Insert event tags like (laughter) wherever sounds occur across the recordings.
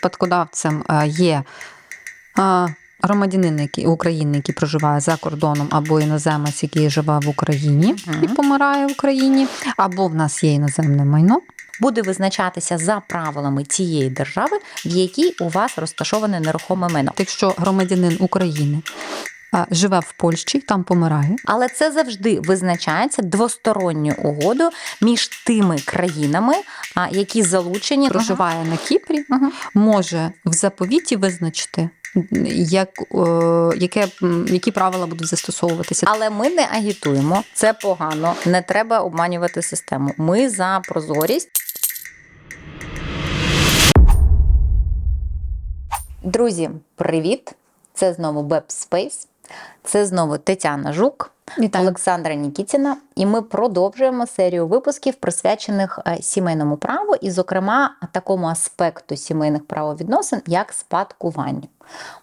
спадкодавцем е, є е, громадянин України, який проживає за кордоном, або іноземець, який живе в Україні і помирає в Україні, або в нас є іноземне майно. буде визначатися за правилами тієї держави, в якій у вас розташоване нерухоме майно. Якщо громадянин України живе в Польщі, там помирає, Але це завжди визначається двосторонньою угодою між тими країнами, які залучені проживає на Кіпрі, Мгм. може в заповіті визначити, як, е, яке, які правила будуть застосовуватися. Але ми не агітуємо, це погано. Не треба обманювати систему. Ми за прозорість. Друзі, привіт! Це знову Web Це знову Тетяна Жук, Вітаю. Олександра Нікітіна, і ми продовжуємо серію випусків, присвячених е, сімейному праву, і, зокрема, такому аспекту сімейних правовідносин, як спадкування.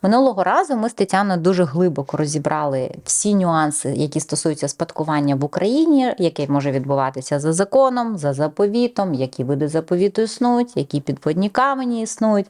Минулого разу ми з Тетяною дуже глибоко розібрали всі нюанси, які стосуються спадкування в Україні, яке може відбуватися за законом, за заповітом, які види заповіту існують, які підводні камені існують.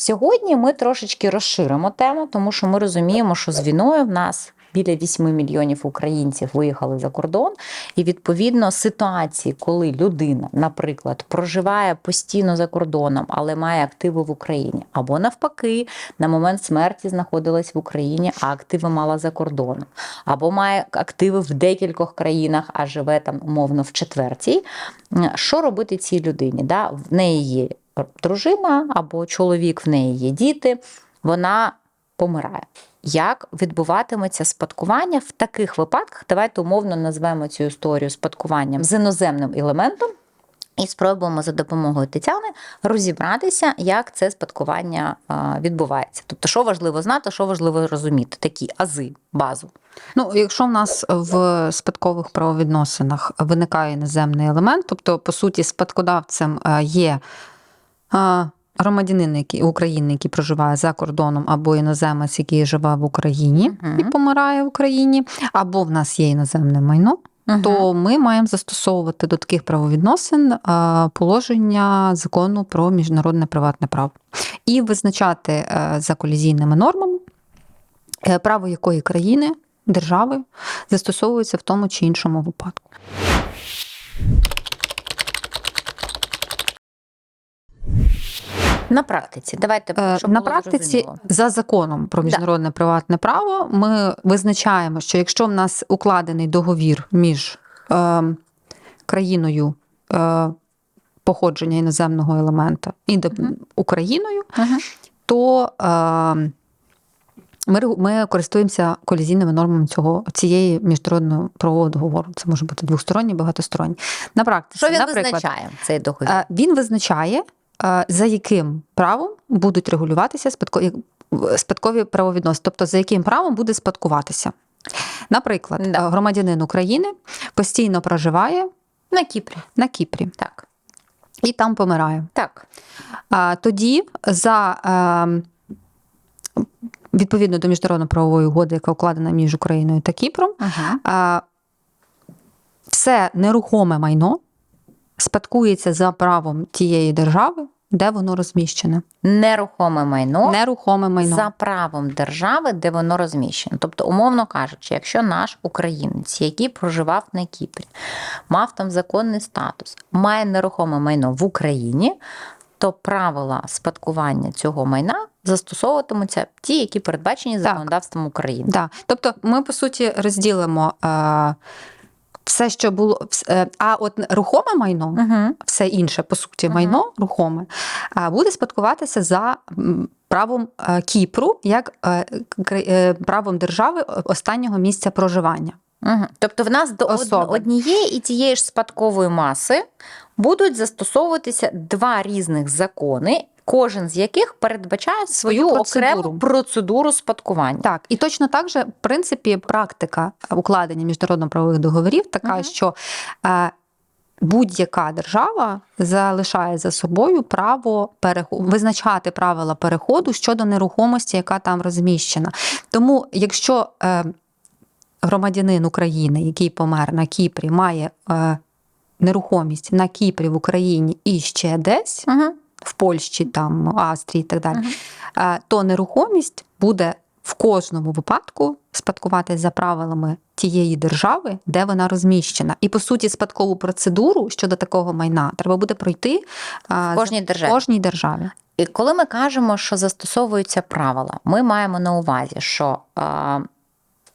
Сьогодні ми трошечки розширимо тему, тому що ми розуміємо, що з війною в нас біля 8 мільйонів українців виїхали за кордон, і відповідно ситуації, коли людина, наприклад, проживає постійно за кордоном, але має активи в Україні, або навпаки, на момент смерті знаходилась в Україні, а активи мала за кордоном, або має активи в декількох країнах, а живе там умовно в четвертій. Що робити цій людині? Да? В неї є дружина або чоловік, в неї є діти, вона помирає. Як відбуватиметься спадкування в таких випадках? Давайте умовно назвемо цю історію спадкуванням з іноземним елементом. І спробуємо за допомогою Тетяни розібратися, як це спадкування відбувається. Тобто, що важливо знати, що важливо розуміти, такі ази, базу. Ну, якщо в нас в спадкових правовідносинах виникає іноземний елемент, тобто, по суті, спадкодавцем е, є е, громадянин який, України, який проживає за кордоном, або іноземець, який живе в Україні Мгм. і помирає в Україні, або в нас є іноземне майно, то ми маємо застосовувати до таких правовідносин е, положення закону про міжнародне приватне право і визначати е, за колізійними нормами, е, право якої країни, держави застосовується в тому чи іншому випадку. На практиці. Давайте Е, щоб На практиці зрозуміло. за законом про міжнародне приватне право ми визначаємо, що якщо в нас укладений договір між е, країною е, походження іноземного елемента і Мгм. Україною, Мгм. то е, ми, ми користуємося колізійними нормами цього цієї міжнародного правового договору. Це може бути двосторонній, багатосторонній. На практиці, Що він наприклад, визначає цей договір? Е, Він визначає, за яким правом будуть регулюватися спадко- спадкові правовідносини, тобто за яким правом буде спадкуватися. Наприклад, Да. е, громадянин України постійно проживає На Кіпрі. на Кіпрі Так. і там помирає. Так. А тоді за е, відповідно до міжнародно-правової угоди, яка укладена між Україною та Кіпром, е, все нерухоме майно спадкується за правом тієї держави, де воно розміщене. Нерухоме майно. Нерухоме майно. За правом держави, де воно розміщено. Тобто, умовно кажучи, якщо наш українець, який проживав на Кіпрі, мав там законний статус, має нерухоме майно в Україні, то правила спадкування цього майна застосовуватимуться ті, які передбачені законодавством України. Да. Тобто ми, по суті, розділимо е, все, що було. е, А от рухоме майно, Угу. все інше, по суті, майно рухоме, е, буде спадкуватися за правом е, Кіпру, як е, правом держави останнього місця проживання. Угу. Тобто, в нас до Особи. однієї і тієї ж спадкової маси будуть застосовуватися два різних закони. Кожен з яких передбачає свою, Свою окрему процедуру. процедуру спадкування. Так, і точно так же, в принципі, практика укладення міжнародно-правових договорів така, Мгм. що е, будь-яка держава залишає за собою право переху... визначати правила переходу щодо нерухомості, яка там розміщена. Тому, якщо е, громадянин України, який помер на Кіпрі, має е, нерухомість на Кіпрі в Україні і ще десь, Угу. В Польщі, там Австрії і так далі, е, то нерухомість буде в кожному випадку спадкуватись за правилами тієї держави, де вона розміщена. І по суті, спадкову процедуру щодо такого майна треба буде пройти В кожній в державі. кожній державі. І коли ми кажемо, що застосовуються правила, ми маємо на увазі, що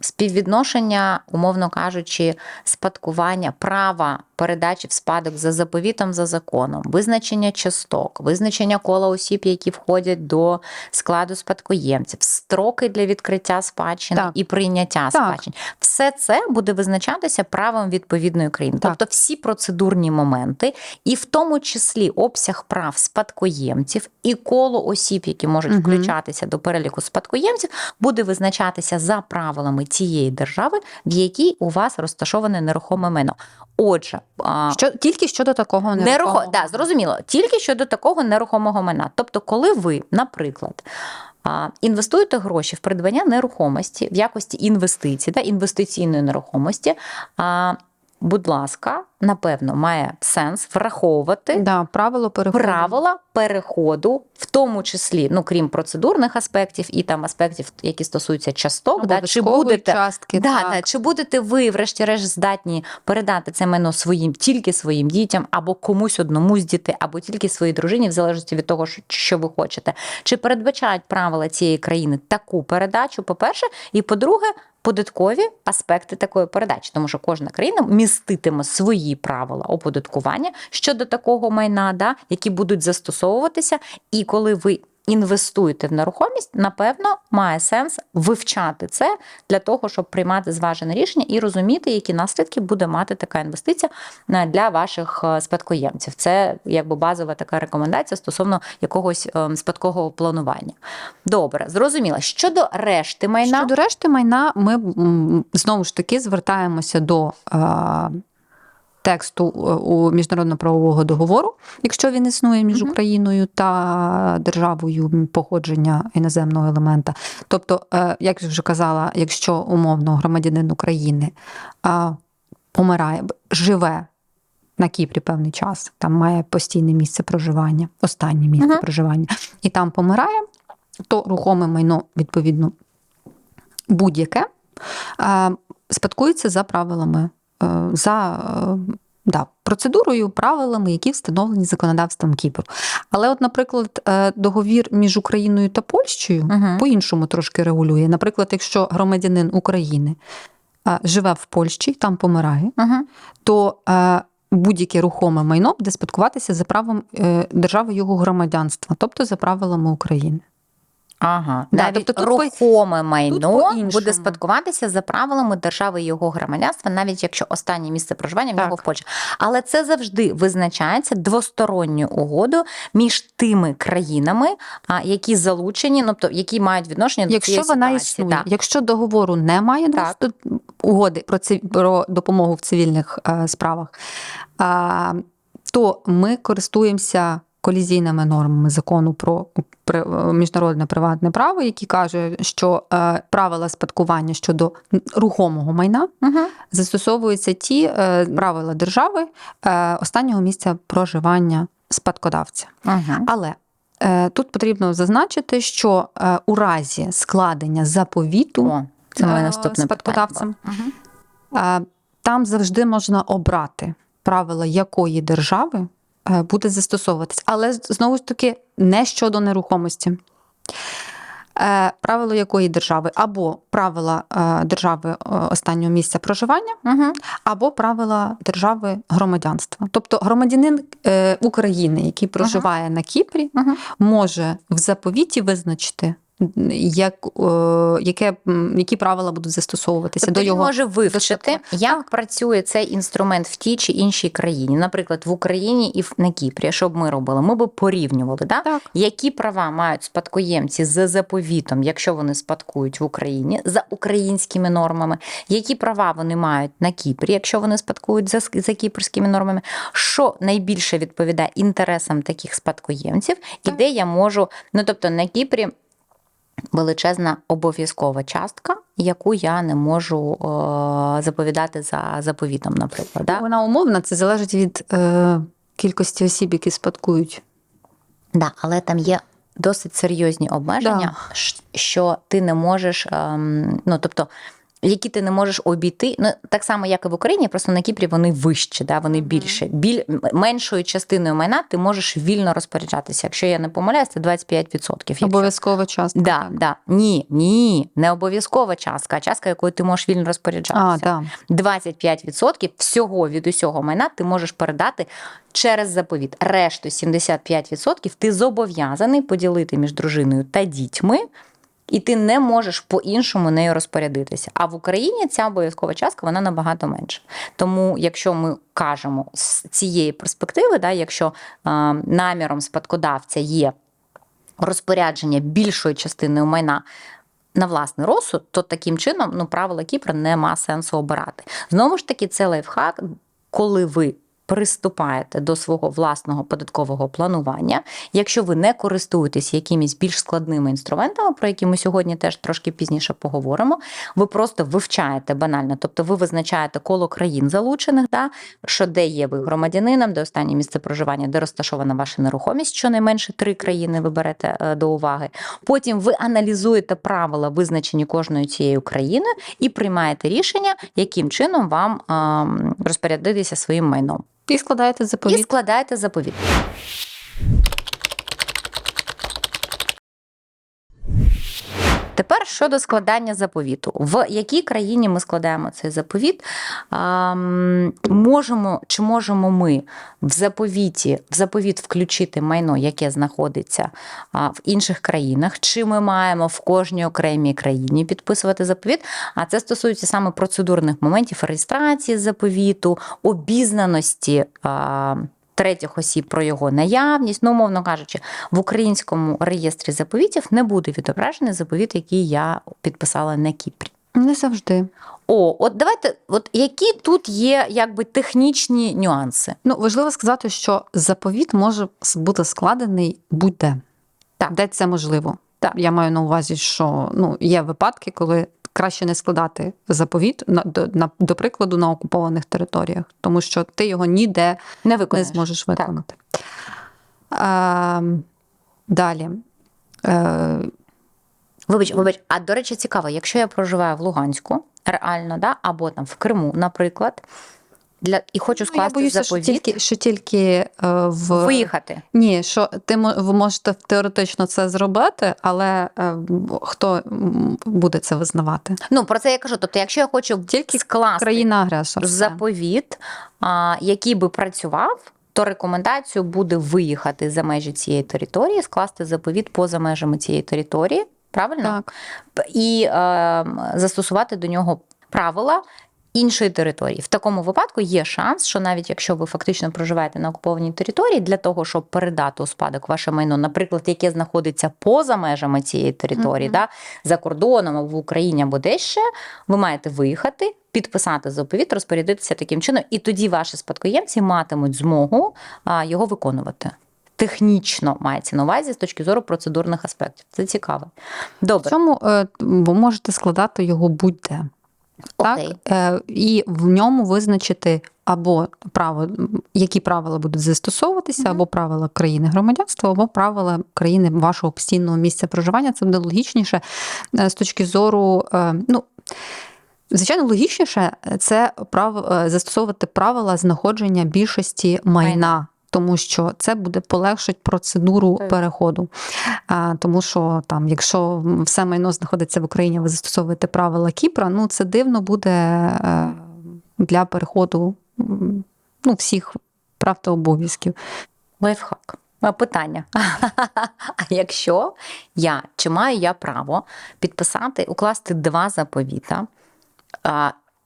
співвідношення, умовно кажучи, спадкування права передачі в спадок за заповітом за законом, визначення часток, визначення кола осіб, які входять до складу спадкоємців, строки для відкриття спадщини Так. і прийняття Так. спадщини. Все це буде визначатися правом відповідної країни. Так. Тобто всі процедурні моменти, і в тому числі обсяг прав спадкоємців і коло осіб, які можуть Мгм. включатися до переліку спадкоємців, буде визначатися за правилами тієї держави, в якій у вас розташоване нерухоме майно. Отже, Що тільки щодо такого Нерухо... нерухомого. Да, зрозуміло. Тільки щодо такого нерухомого майна. Тобто, коли ви, наприклад, інвестуєте гроші в придбання нерухомості в якості інвестицій, да, інвестиційної нерухомості, будь ласка, напевно, має сенс враховувати Да, правило переходу. правила переходу, в тому числі, ну крім процедурних аспектів і там аспектів, які стосуються часток, да, чи будете частки. Да, так. да. Чи будете ви, врешті-решт, здатні передати це майно своїм тільки своїм дітям, або комусь одному з дітей, або тільки своїй дружині, в залежності від того, що- що ви хочете? Чи передбачають правила цієї країни таку передачу? По-перше, і по-друге, податкові аспекти такої передачі, тому що кожна країна міститиме свої правила оподаткування щодо такого майна, да, які будуть застосовуватися, і коли ви. Інвестуєте в нерухомість, напевно, має сенс вивчати це для того, щоб приймати зважене рішення і розуміти, які наслідки буде мати така інвестиція е, для ваших е, спадкоємців. Це якби базова така рекомендація стосовно якогось е, спадкового планування. Добре, зрозуміло. Щодо решти майна, Щодо решти майна, ми знову ж таки звертаємося до е, тексту е, у міжнародно-правового договору, якщо він існує між. Україною та державою походження іноземного елемента. Тобто, е, як я вже казала, якщо умовно громадянин України помирає, живе. На Кіпрі певний час, там має постійне місце проживання, останнє місце Мгм. проживання, і там помирає, то рухоме майно, відповідно, будь-яке е, спадкується за правилами, за е, да, процедурою, правилами, які встановлені законодавством Кіпру. Але, от, наприклад, е, договір між Україною та Польщею Мгм. по-іншому трошки регулює. Наприклад, якщо громадянин України е, живе в Польщі, там помирає, Угу. то е, будь-яке рухоме майно буде спадкуватися за правом е, держави його громадянства, тобто за правилами України. Ага, Да, навіть тобто тут по- майно по-іншому. буде спадкуватися за правилами держави і його громадянства, навіть якщо останнє місце проживання в нього в Польщі. Але це завжди визначається двосторонньою угодою між тими країнами, які залучені, ну, тобто які мають відношення до Якщо цієї вона ситуації. існує, Так. якщо договору немає Так. двох- угоди про ці про допомогу в цивільних е, справах, а, то ми користуємося колізійними нормами закону про е, міжнародне приватне право, які каже, що е, правила спадкування щодо рухомого майна Угу. застосовуються ті е, правила держави останнього місця проживання спадкодавця. Угу. Але тут потрібно зазначити, що у разі складення заповіту О, це моє наступне спадкодавцем. Угу. там завжди можна обрати правила якої держави буде застосовуватись. Але знову ж таки не щодо нерухомості. Е, Правило якої держави? Або правила е, держави е, останнього місця проживання, або правила держави громадянства. Тобто громадянин е, України, який проживає на Кіпрі, Угу. може в заповіті визначити, як, е, яке, які правила будуть застосовуватися Тобто до він його може вивчити, як працює цей інструмент в тій чи іншій країні, наприклад, в Україні і на Кіпрі. Що б ми робили? Ми б порівнювали, да? Так. які права мають спадкоємці за заповітом, якщо вони спадкують в Україні за українськими нормами, які права вони мають на Кіпрі, якщо вони спадкують за, за кіпрськими нормами, що найбільше відповідає інтересам таких спадкоємців, і де я можу, ну тобто на Кіпрі. Величезна обов'язкова частка, яку я не можу е, заповідати за заповітом, наприклад. Да? Вона умовна, це залежить від е, кількості осіб, які спадкують. Да, але там є досить серйозні обмеження, да. що ти не можеш, ем, ну тобто. Які ти не можеш обійти, ну так само, як і в Україні, просто на Кіпрі вони вищі, да, вони більше. Біль меншою частиною майна ти можеш вільно розпоряджатися. Якщо я не помиляюсь, це 25%. Якщо... Обов'язкова частка. Да, да. Ні, ні, не обов'язкова частка, а частка, якою ти можеш вільно розпоряджатися. А, да. 25% всього від усього майна ти можеш передати через заповіт. Решту 75% ти зобов'язаний поділити між дружиною та дітьми. І ти не можеш по-іншому нею розпорядитися. А в Україні ця обов'язкова частка вона набагато менша. Тому, якщо ми кажемо з цієї перспективи, да, якщо е, наміром спадкодавця є розпорядження більшої частини майна на власний розсуд, то таким чином ну, правила Кіпра нема сенсу обирати. Знову ж таки, це лайфхак, коли ви. Приступаєте до свого власного податкового планування. Якщо ви не користуєтесь якимись більш складними інструментами, про які ми сьогодні теж трошки пізніше поговоримо, ви просто вивчаєте банально, тобто ви визначаєте коло країн залучених, да, що де є ви громадянином, де останнє місце проживання, де розташована ваша нерухомість, щонайменше три країни ви берете е, до уваги. Потім ви аналізуєте правила, визначені кожною цією країною, і приймаєте рішення, яким чином вам розпорядитися своїм майном. І складаєте заповіт. І складаєте заповіт. Тепер щодо складання заповіту. В якій країні ми складаємо цей заповіт? Можемо, чи можемо ми в заповіті, в заповіт включити майно, яке знаходиться в інших країнах, чи ми маємо в кожній окремій країні підписувати заповіт? А це стосується саме процедурних моментів реєстрації заповіту, обізнаності. Третіх осіб про його наявність, ну, умовно кажучи, в українському реєстрі заповітів не буде відображений заповіт, який я підписала на Кіпрі. Не завжди. О, от давайте, от які тут є якби технічні нюанси? Ну, важливо сказати, що заповіт може бути складений будь-де. Так. Де це можливо. Так. Я маю на увазі, що ну, є випадки, коли краще не складати заповіт, на, до, на, до прикладу, на окупованих територіях, тому що ти його ніде Не не зможеш виконати. А, далі. А, Вибач, вибач, а до речі, цікаво, якщо я проживаю в Луганську, реально, да, або там в Криму, наприклад, для і хочу ну, я скласти боюся, що тільки, що тільки е, в виїхати. Ні, що ти ви можете теоретично це зробити, але е, хто буде це визнавати? Ну про це я кажу. Тобто, якщо я хочу Тільки скласти Країна-агресор. заповіт, а, який би працював, то рекомендацією буде виїхати за межі цієї території, скласти заповіт поза межами цієї території. Правильно? Так. І е, застосувати до нього правила. Іншої території в такому випадку є шанс, що навіть якщо ви фактично проживаєте на окупованій території, для того, щоб передати у спадок ваше майно, наприклад, яке знаходиться поза межами цієї території, Мгм. да, за кордоном або в Україні або десь ще, ви маєте виїхати, підписати заповіт, розпорядитися таким чином, і тоді ваші спадкоємці матимуть змогу а, його виконувати. Технічно мається на увазі з точки зору процедурних аспектів. Це цікаво. В цьому е, ви можете складати його будь-де. Так? Е, і в ньому визначити або право, які правила будуть застосовуватися, або правила країни громадянства, або правила країни вашого постійного місця проживання. Це буде логічніше е, з точки зору. е, ну, Звичайно, логічніше це право е, застосовувати правила знаходження більшості майна. Тому що це буде полегшить процедуру Так. переходу. А, тому що там, якщо все майно знаходиться в Україні, ви застосовуєте правила Кіпра, ну це дивно буде е, для переходу ну, всіх прав та обов'язків. Лайфхак. Питання. (laughs) А якщо я чи маю я право підписати, укласти два заповіта?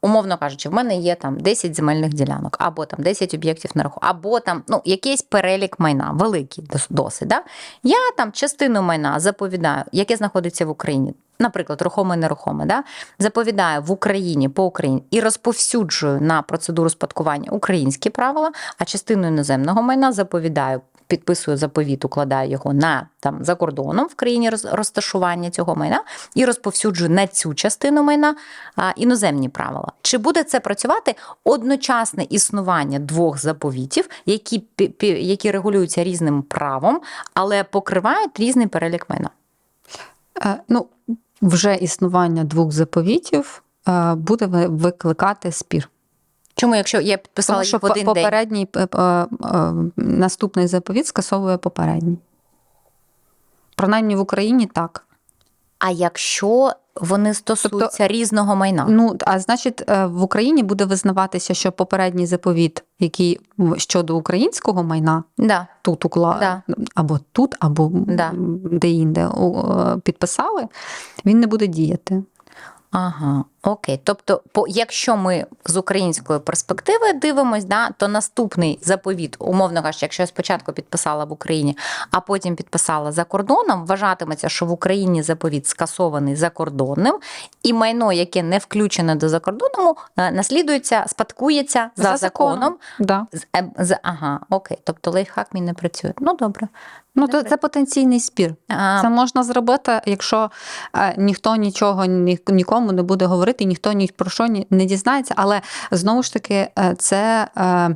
Умовно кажучи, в мене є там 10 земельних ділянок, або там 10 об'єктів на раху, або там ну, якийсь перелік майна, великий дос- досить. Да? Я там частину майна заповідаю, яке знаходиться в Україні, наприклад, рухоме нерухоме, да? заповідаю в Україні по Україні і розповсюджую на процедуру спадкування українські правила, а частину іноземного майна заповідаю підписую заповіт, укладаю його на там за кордоном в країні роз- розташування цього майна і розповсюджую на цю частину майна а, іноземні правила. Чи буде це працювати одночасне існування двох заповітів, які, які регулюються різним правом, але покривають різний перелік майна? Е, Ну, вже існування двох заповітів е, буде ви- викликати спір. Чому, якщо я підписала Тому їх що в один попередній е, е, е, наступний заповіт скасовує попередній. Принаймні в Україні так. А якщо вони стосуються різного майна? Ну, а значить, в Україні буде визнаватися, що попередній заповіт, який щодо українського майна, Да. тут укла... Да. або тут, або Да. де-інде підписали, він не буде діяти. Ага, окей. Тобто, по, якщо ми з української перспективи дивимось, да, то наступний заповіт, умовно кажучи, якщо я спочатку підписала в Україні, а потім підписала за кордоном, вважатиметься, що в Україні заповіт скасований закордонним, і майно, яке не включене до закордонному, е, наслідується, спадкується за, законом. Да. З, е, з, ага, окей. Тобто лайфхак мій не працює. Ну добре. Ну, то це потенційний спір. А, Це можна зробити, якщо е, ніхто нічого ні, нікому не буде говорити, ніхто ні про що не дізнається. Але знову ж таки, е, це, е,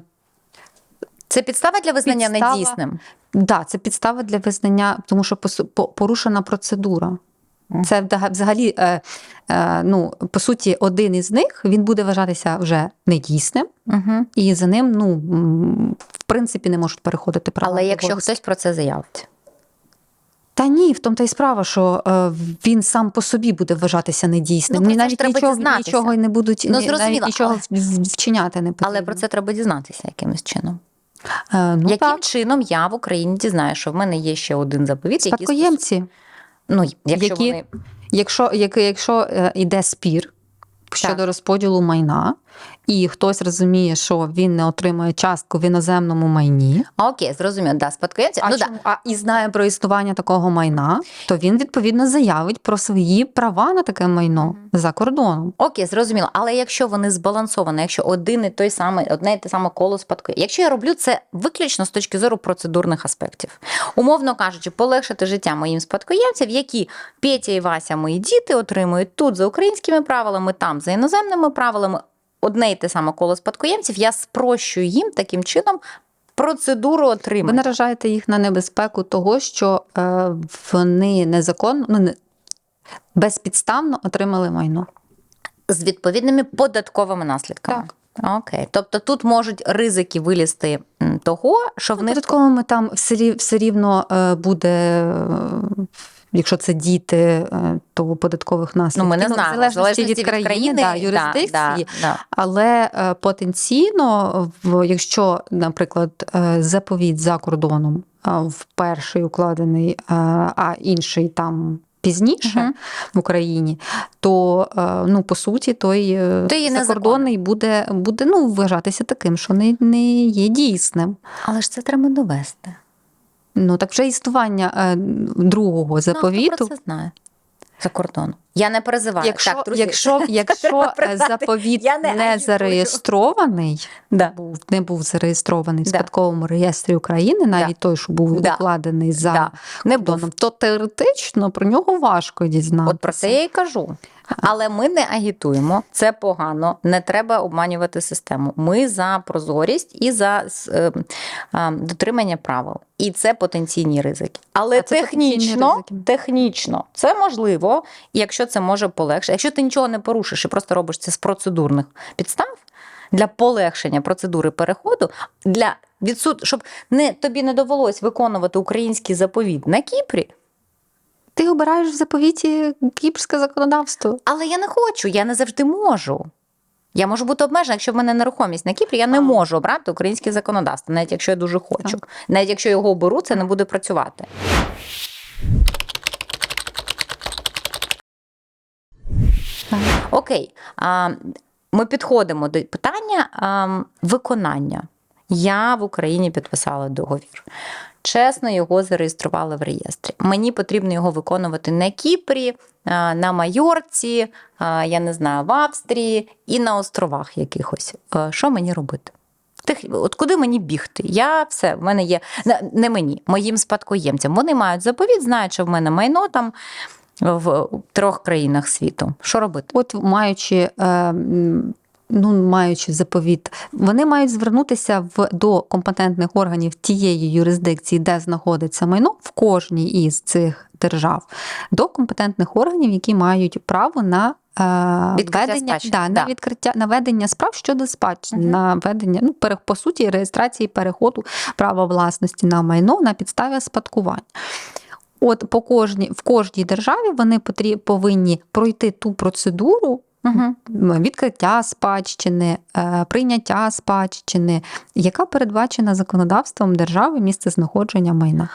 це підстава для визнання підстава. недійсним. да, це підстава для визнання, тому що порушена процедура. Це взагалі, е, ну, по суті, один із них він буде вважатися вже недійсним, Угу. і за ним, ну, в принципі, не можуть переходити права. Але якщо хтось про це заявить. Та ні, в тому та й справа, що е, він сам по собі буде вважатися недійсним. Ну, про ж навіть треба нічого, дізнатися. нічого й не будуть Ну, ні- зрозуміло, навіть нічого в- вчиняти не потрібно. Але про це треба дізнатися якимось чином. Е, ну, Яким так. чином я в Україні дізнаю, що в мене є ще один заповіт, який Спадкоємці, ну, якщо які- вони якщо, як, якщо е, йде спір щодо Так. розподілу майна, і хтось розуміє, що він не отримує частку в іноземному майні, а, окей, зрозуміло, да, спадкоємці. а, ну, да. а і знає про існування такого майна, то він відповідно заявить про свої права на таке майно за кордоном. Окей, зрозуміло. Але якщо вони збалансовані, якщо один і той самий, одне і те саме коло спадкує, якщо я роблю це виключно з точки зору процедурних аспектів, умовно кажучи, полегшити життя моїм спадкоємцям, які Петя і Вася, мої діти, отримують тут за українськими правилами, там за іноземними правилами, одне і те саме коло спадкоємців, я спрощую їм таким чином процедуру Ви наражаєте їх на небезпеку того, що е, вони незаконно, ну, не, безпідставно отримали майно. з відповідними податковими наслідками. Окей. Тобто тут можуть ризики вилізти того, що в них Податковими там все, все рівно е, буде, е, якщо це діти, е, то податкових наслідків. ну, ми не в знаємо, залежності від країни, да, да, юрисдикції. да, да. Але е, потенційно, якщо, наприклад, е, заповіт за кордоном в перший укладений, а інший там. Пізніше Мгм. в Україні, то ну по суті той То закордонний буде, буде ну, вважатися таким, що не, не є дійсним. Але ж це треба довести. Ну так вже існування е, другого Ну, хто заповіту. про це знає за кордоном. Я не перезиваю. Якщо, так, друзі, якщо, (laughs) якщо е, заповіт Я не не, зареєстрований, да. був не був зареєстрований в Да. спадковому реєстрі України, навіть той, що був Да. укладений за Да. не був. то теоретично про нього важко дізнатися. От про це я і кажу. Але ми не агітуємо, це погано, не треба обманювати систему. Ми за прозорість і за е, е, дотримання правил. І це потенційні ризики. Але А це технічно, ризики. технічно це можливо, якщо це може полегшити. Якщо ти нічого не порушиш і просто робиш це з процедурних підстав для полегшення процедури переходу, для відсут, щоб не тобі не довелось виконувати український заповіт на Кіпрі. Ти обираєш в заповіті кіпрське законодавство. Але я не хочу, я не завжди можу. Я можу бути обмежена, якщо в мене нерухомість на Кіпрі, я не А. можу обрати українське законодавство, навіть якщо я дуже хочу. Навіть якщо його оберу, це не буде працювати. Окей, а, ми підходимо до питання а, виконання. Я в Україні підписала договір. Чесно, його зареєстрували в реєстрі. Мені потрібно його виконувати на Кіпрі, на Майорці, я не знаю, в Австрії і на островах якихось. Е, Що мені робити? Тих, от куди мені бігти? Я все, в мене є не- мені, моїм спадкоємцям. Вони мають заповіт, знають, що в мене майно там в трьох країнах світу. Що робити? От маючи. Е, Ну, маючи заповіт, вони мають звернутися в до компетентних органів тієї юрисдикції, де знаходиться майно в кожній із цих держав, до компетентних органів, які мають право на е, Відкриття ведення, да, да. на відкриття на ведення справ щодо спадщини, Мгм. на ведення, ну пере- по суті, реєстрації переходу права власності на майно на підставі спадкування. От по кожній в кожній державі вони потрі, повинні пройти ту процедуру Угу. відкриття спадщини, е, прийняття спадщини, яка передбачена законодавством держави місце знаходження майна.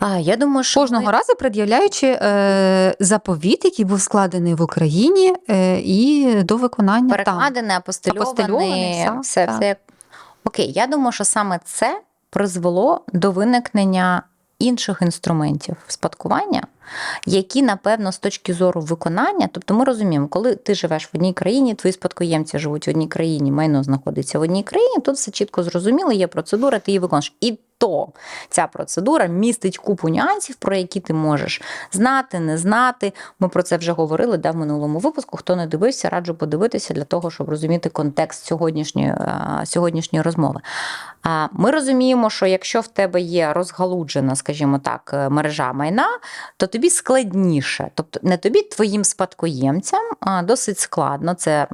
А я думаю, що Кожного ми- разу пред'являючи е, заповіт, який був складений в Україні, е, і до виконання там. перекладене, Апостильоване, все, все, все, Окей, я думаю, що саме це призвело до виникнення інших інструментів спадкування, які, напевно, з точки зору виконання, тобто ми розуміємо, коли ти живеш в одній країні, твої спадкоємці живуть в одній країні, майно знаходиться в одній країні, тут все чітко зрозуміло, є процедура, ти її виконуєш. І то ця процедура містить купу нюансів, про які ти можеш знати, не знати. Ми про це вже говорили да, в минулому випуску. Хто не дивився, раджу подивитися для того, щоб розуміти контекст сьогоднішньої, е, сьогоднішньої розмови. Ми розуміємо, що якщо в тебе є розгалуджена, скажімо так, е, мережа майна, то тобі складніше. Тобто не тобі, твоїм спадкоємцям досить складно. Це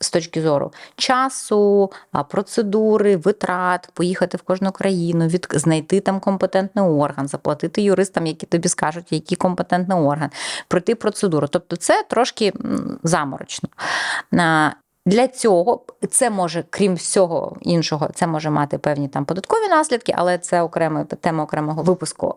з точки зору часу, процедури, витрат, поїхати в кожну країну, від, знайти там компетентний орган, заплатити юристам, які тобі скажуть, який компетентний орган, пройти процедуру. Тобто це трошки заморочно. Для цього це може, крім всього іншого, це може мати певні там податкові наслідки, але це окрема тема окремого випуску.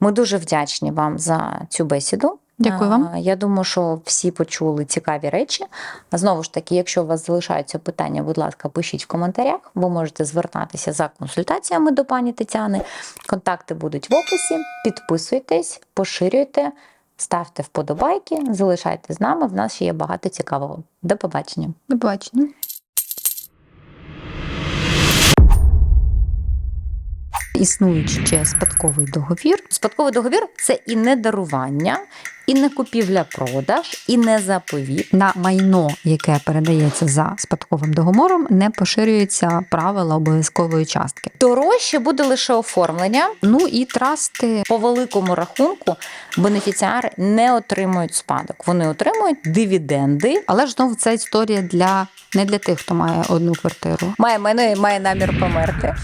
Ми дуже вдячні вам за цю бесіду. Дякую вам. Я думаю, що всі почули цікаві речі. Знову ж таки, якщо у вас залишаються питання, будь ласка, пишіть в коментарях. Ви можете звертатися за консультаціями до пані Тетяни. Контакти будуть в описі. Підписуйтесь, поширюйте, ставте вподобайки, залишайтесь з нами. В нас ще є багато цікавого. До побачення. До побачення. Існуючи ще спадковий договір, Спадковий договір це і не дарування, і не купівля-продаж, і не заповіт. на майно, яке передається за спадковим договором, не поширюються правила обов'язкової частки. Дорожче буде лише оформлення. Ну і трасти По великому рахунку бенефіціари не отримують спадок. Вони отримують дивіденди. Але ж знову це історія для не для тих, хто має одну квартиру. Має мене має намір померти.